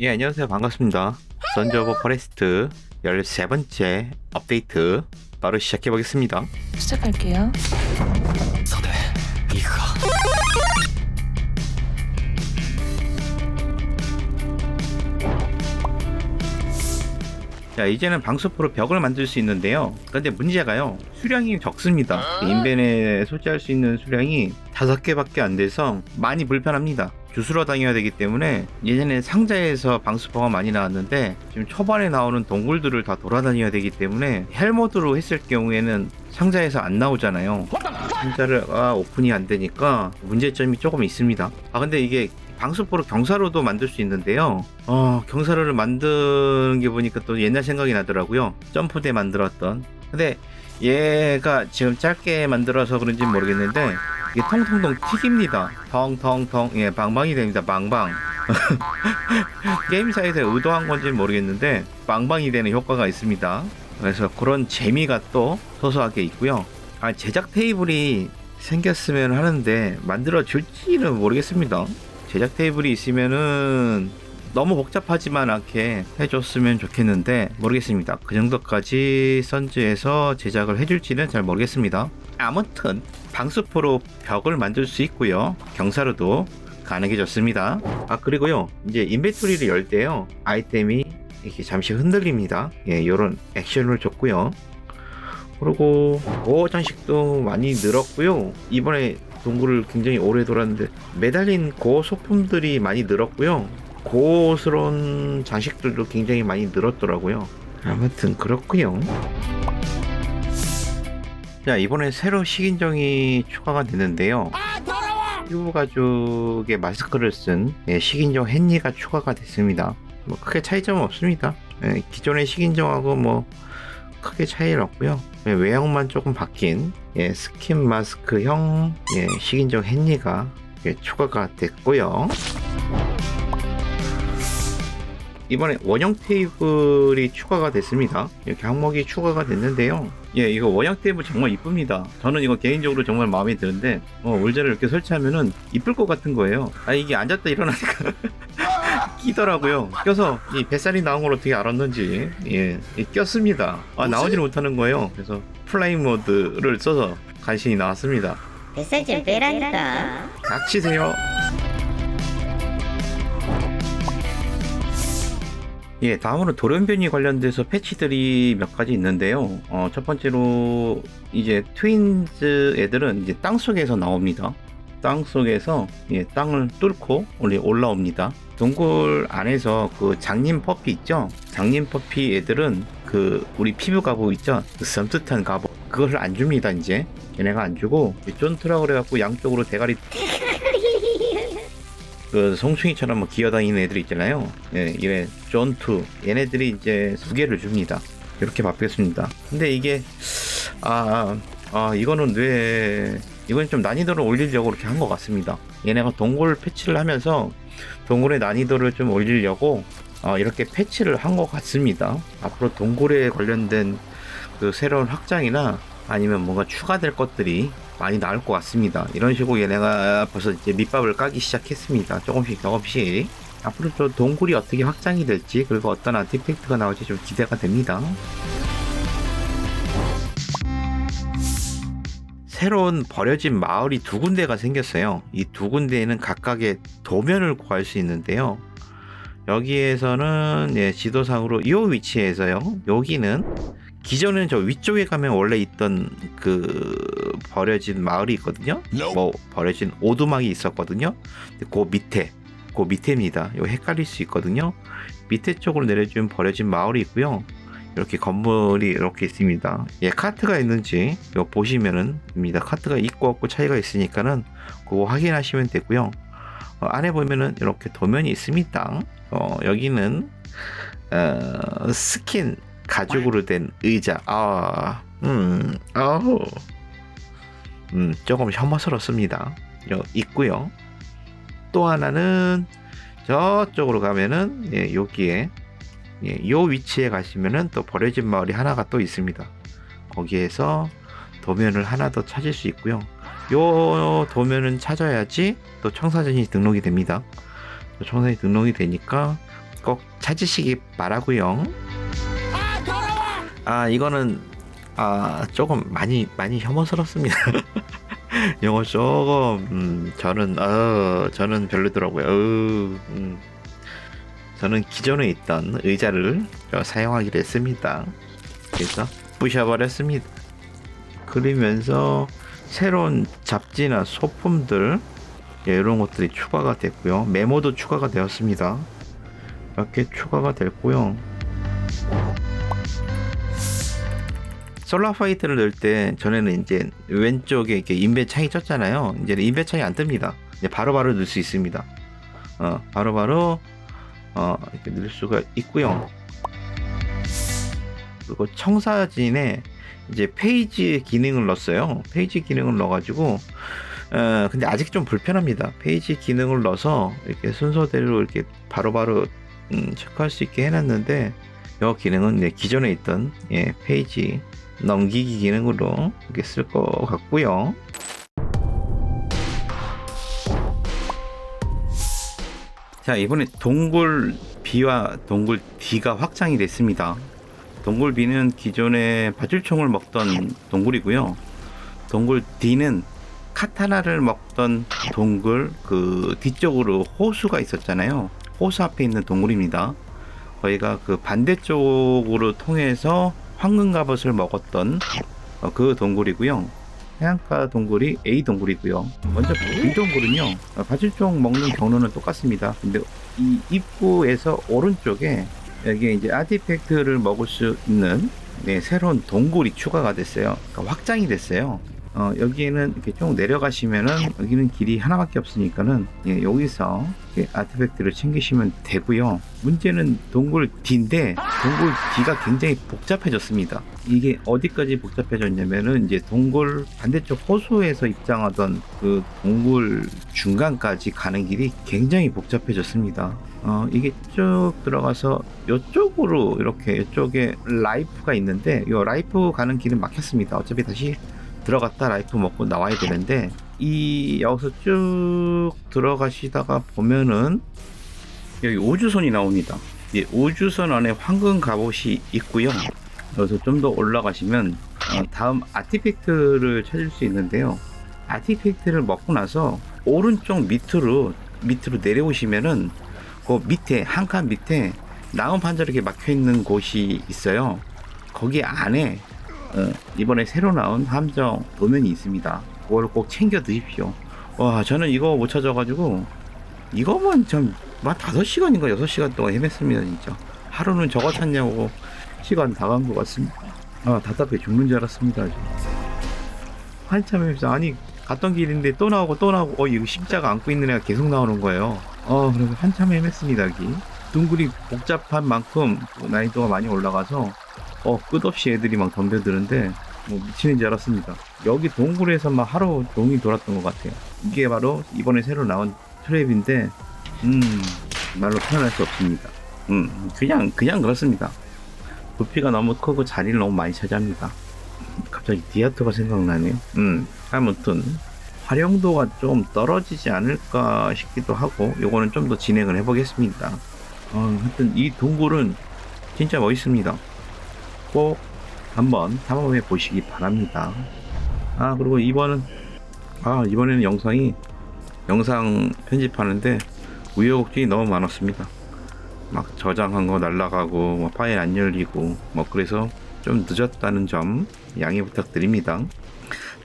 예, 안녕하세요. 반갑습니다. 던즈 오브 포레스트 13번째 업데이트 바로 시작해 보겠습니다. 시작할게요. 서대, 이거. 자, 이제는 방수포로 벽을 만들 수 있는데요. 그런데 문제가요. 수량이 적습니다. 인벤에 소지할 수 있는 수량이 5개밖에 안 돼서 많이 불편합니다. 주스러 다녀야 되기 때문에 예전에 상자에서 방수포가 많이 나왔는데 지금 초반에 나오는 동굴들을 다 돌아다녀야 되기 때문에 헬모드로 했을 경우에는 상자에서 안 나오잖아요. 상자를 아, 오픈이 안 되니까 문제점이 조금 있습니다. 아 근데 이게 방수포로 경사로도 만들 수 있는데요. 어, 경사로를 만드는 게 보니까 또 옛날 생각이 나더라고요. 점프대 만들었던. 근데 얘가 지금 짧게 만들어서 그런지 모르겠는데 이게 통통통 튀깁니다. 텅텅텅 예 방방이 됩니다. 방방. 게임사에서 의도한 건지 는 모르겠는데 방방이 되는 효과가 있습니다. 그래서 그런 재미가 또 소소하게 있고요. 아, 제작 테이블이 생겼으면 하는데 만들어 줄지는 모르겠습니다. 제작 테이블이 있으면은 너무 복잡하지만 않게 해줬으면 좋겠는데 모르겠습니다. 그 정도까지 선즈에서 제작을 해줄지는 잘 모르겠습니다. 아무튼 방수포로 벽을 만들 수 있고요. 경사로도 가능해졌습니다. 아 그리고요 이제 인벤토리를 열 때요 아이템이 이렇게 잠시 흔들립니다. 예, 이런 액션을 줬고요. 그리고 보호 장식도 많이 늘었고요. 이번에 동굴을 굉장히 오래 돌았는데 매달린 고어 소품들이 많이 늘었고요. 고스러운 장식들도 굉장히 많이 늘었더라고요. 아무튼 그렇고요. 자 이번에 새로 식인종이 추가가 됐는데요. 피부 가죽의 마스크를 쓴 예, 식인종 헨리가 추가가 됐습니다. 뭐 크게 차이점은 없습니다. 예, 기존의 식인종하고 뭐 크게 차이는 없고요. 예, 외형만 조금 바뀐 예, 스킨 마스크형 예, 식인종 헨리가 예, 추가가 됐고요. 이번에 원형 테이블이 추가가 됐습니다. 이렇게 항목이 추가가 됐는데요. 예, 이거 원형 테이블 정말 이쁩니다. 저는 이거 개인적으로 정말 마음에 드는데, 어, 의자를 이렇게 설치하면은 이쁠 것 같은 거예요. 아, 이게 앉았다 일어나니까 끼더라고요. 껴서 이 뱃살이 나온 걸 어떻게 알았는지, 예, 예, 꼈습니다. 아, 나오지는 못하는 거예요. 그래서 플라잉 모드를 써서 간신히 나왔습니다. 뱃살 좀 빼라니까. 닥치세요. 예, 다음으로 돌연변이 관련돼서 패치들이 몇 가지 있는데요. 어, 첫 번째로 이제 트윈즈 애들은 이제 땅 속에서 나옵니다. 땅 속에서 예, 땅을 뚫고 올라옵니다. 동굴 안에서 그 장님 퍼피 있죠? 장님 퍼피 애들은 그 우리 피부 갑옷 있죠? 그 섬뜩한 갑옷 그것을 안 줍니다 이제 얘네가 안 주고 쫀트라 그래갖고 양쪽으로 대가리 그 송충이처럼 뭐 기어다니는 애들 있잖아요. 예, 이래 쫀투 얘네들이 이제 두 개를 줍니다. 이렇게 바뀌었습니다. 근데 이게 아, 아 이거는 왜 이건 좀 난이도를 올리려고 이렇게 한 것 같습니다. 얘네가 동굴 패치를 하면서 동굴의 난이도를 좀 올리려고 어, 이렇게 패치를 한 것 같습니다. 앞으로 동굴에 관련된 그 새로운 확장이나 아니면 뭔가 추가될 것들이 많이 나올 것 같습니다. 이런 식으로 얘네가 벌써 이제 밑밥을 까기 시작했습니다. 조금씩 조금씩. 앞으로 저 동굴이 어떻게 확장이 될지 그리고 어떤 아티팩트가 나올지 좀 기대가 됩니다. 새로운 버려진 마을이 두 군데가 생겼어요. 이 두 군데에는 각각의 도면을 구할 수 있는데요. 여기에서는 예, 지도상으로 이 위치에서요. 여기는 기존에는 저 위쪽에 가면 원래 있던 그 버려진 마을이 있거든요. 뭐 버려진 오두막이 있었거든요. 그 밑에, 그 밑에입니다. 요 헷갈릴 수 있거든요. 밑에 쪽으로 내려주면 버려진 마을이 있고요. 이렇게 건물이 이렇게 있습니다. 예, 카트가 있는지 이거 보시면은 됩니다. 카트가 있고 없고 차이가 있으니까는 그거 확인하시면 되고요. 어, 안에 보면은 이렇게 도면이 있습니다. 어, 여기는 어, 스킨 가죽으로 된 의자. 아, 음, 아우, 음, 조금 혐오스럽습니다. 요 있고요. 또 하나는 저쪽으로 가면은 예, 여기에 예, 요 위치에 가시면은 또 버려진 마을이 하나가 또 있습니다. 거기에서 도면을 하나 더 찾을 수 있고요. 요 도면은 찾아야지 또 청사진이 등록이 됩니다. 또 청사진이 등록이 되니까 꼭 찾으시기 바라고요. 아 이거는 아 조금 많이 많이 혐오스럽습니다. 이거 조금 음, 저는 어 저는 별로더라고요. 어, 음. 저는 기존에 있던 의자를 어, 사용하기로 했습니다. 그래서 부셔버렸습니다. 그러면서 새로운 잡지나 소품들 예, 이런 것들이 추가가 됐고요. 메모도 추가가 되었습니다. 이렇게 추가가 됐고요. 솔라 파이트를 넣을 때 전에는 이제 왼쪽에 이렇게 인벤 창이 떴잖아요. 이제는 인벤 창이 안 뜹니다. 이제 바로바로 넣을 수 있습니다. 어, 바로바로 어, 이렇게 넣을 수가 있고요. 그리고 청사진에 이제 페이지 기능을 넣었어요. 페이지 기능을 넣어가지고 어, 근데 아직 좀 불편합니다. 페이지 기능을 넣어서 이렇게 순서대로 이렇게 바로바로 음, 체크할 수 있게 해놨는데 이 기능은 기존에 있던 예, 페이지 넘기기 기능으로 이렇게 쓸 것 같고요. 자 이번에 동굴 B와 동굴 D가 확장이 됐습니다. 동굴 B는 기존에 바질총을 먹던 동굴이고요. 동굴 D는 카타나를 먹던 동굴 그 뒤쪽으로 호수가 있었잖아요. 호수 앞에 있는 동굴입니다. 저희가 그 반대쪽으로 통해서 황금 갑옷을 먹었던 어, 그 동굴이고요. 해안가 동굴이 A 동굴이고요. 먼저 B 동굴은요. 어, 바질종 먹는 경로는 똑같습니다. 근데 이 입구에서 오른쪽에 여기에 이제 아티팩트를 먹을 수 있는 네, 새로운 동굴이 추가가 됐어요. 그러니까 확장이 됐어요. 어, 여기에는 이렇게 쭉 내려가시면은 여기는 길이 하나밖에 없으니까는 예, 여기서 아티팩트를 챙기시면 되고요. 문제는 동굴 D인데 동굴 D가 굉장히 복잡해졌습니다. 이게 어디까지 복잡해졌냐면은 이제 동굴 반대쪽 호수에서 입장하던 그 동굴 중간까지 가는 길이 굉장히 복잡해졌습니다. 어, 이게 쭉 들어가서 이쪽으로 이렇게 이쪽에 라이프가 있는데 이 라이프 가는 길은 막혔습니다. 어차피 다시 들어갔다 라이프 먹고 나와야 되는데 이 여기서 쭉 들어가시다가 보면은 여기 우주선이 나옵니다. 이 우주선 안에 황금 갑옷이 있고요. 여기서 좀 더 올라가시면 어, 다음 아티팩트를 찾을 수 있는데요. 아티팩트를 먹고 나서 오른쪽 밑으로 밑으로 내려오시면은 그 밑에 한 칸 밑에 나무 판자르게 막혀 있는 곳이 있어요. 거기 안에 어, 이번에 새로 나온 함정 도면이 있습니다. 그걸 꼭 챙겨 드십시오. 와, 저는 이거 못 찾아가지고, 이거만 좀, 한 5시간인가 6시간 동안 헤맸습니다, 진짜. 하루는 저거 찾냐고 시간 다 간 것 같습니다. 아, 답답해 죽는 줄 알았습니다. 한참 헤맸어. 아니, 갔던 길인데 또 나오고 또 나오고, 어, 이거 십자가 안고 있는 애가 계속 나오는 거예요. 어, 그래서 한참 헤맸습니다, 여기. 둥글이 복잡한 만큼 난이도가 많이 올라가서 어 끝없이 애들이 막 덤벼드는데 뭐 미치는 줄 알았습니다. 여기 동굴에서 막 하루 종일 돌았던 것 같아요. 이게 바로 이번에 새로 나온 트랩인데 음 말로 표현할 수 없습니다. 음 그냥 그냥 그렇습니다. 부피가 너무 크고 자리를 너무 많이 차지합니다. 갑자기 디아트가 생각나네요. 음 아무튼 활용도가 좀 떨어지지 않을까 싶기도 하고 요거는 좀 더 진행을 해보겠습니다. 어, 하여튼 이 동굴은 진짜 멋있습니다. 꼭 한번 탐험해 보시기 바랍니다. 아 그리고 이번은 아 이번에는 영상이 영상 편집하는데 우여곡절이 너무 많았습니다. 막 저장한 거 날라가고 뭐 파일 안 열리고 뭐 그래서 좀 늦었다는 점 양해 부탁드립니다.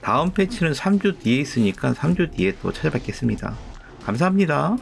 다음 패치는 3주 뒤에 있으니까 3주 뒤에 또 찾아뵙겠습니다. 감사합니다.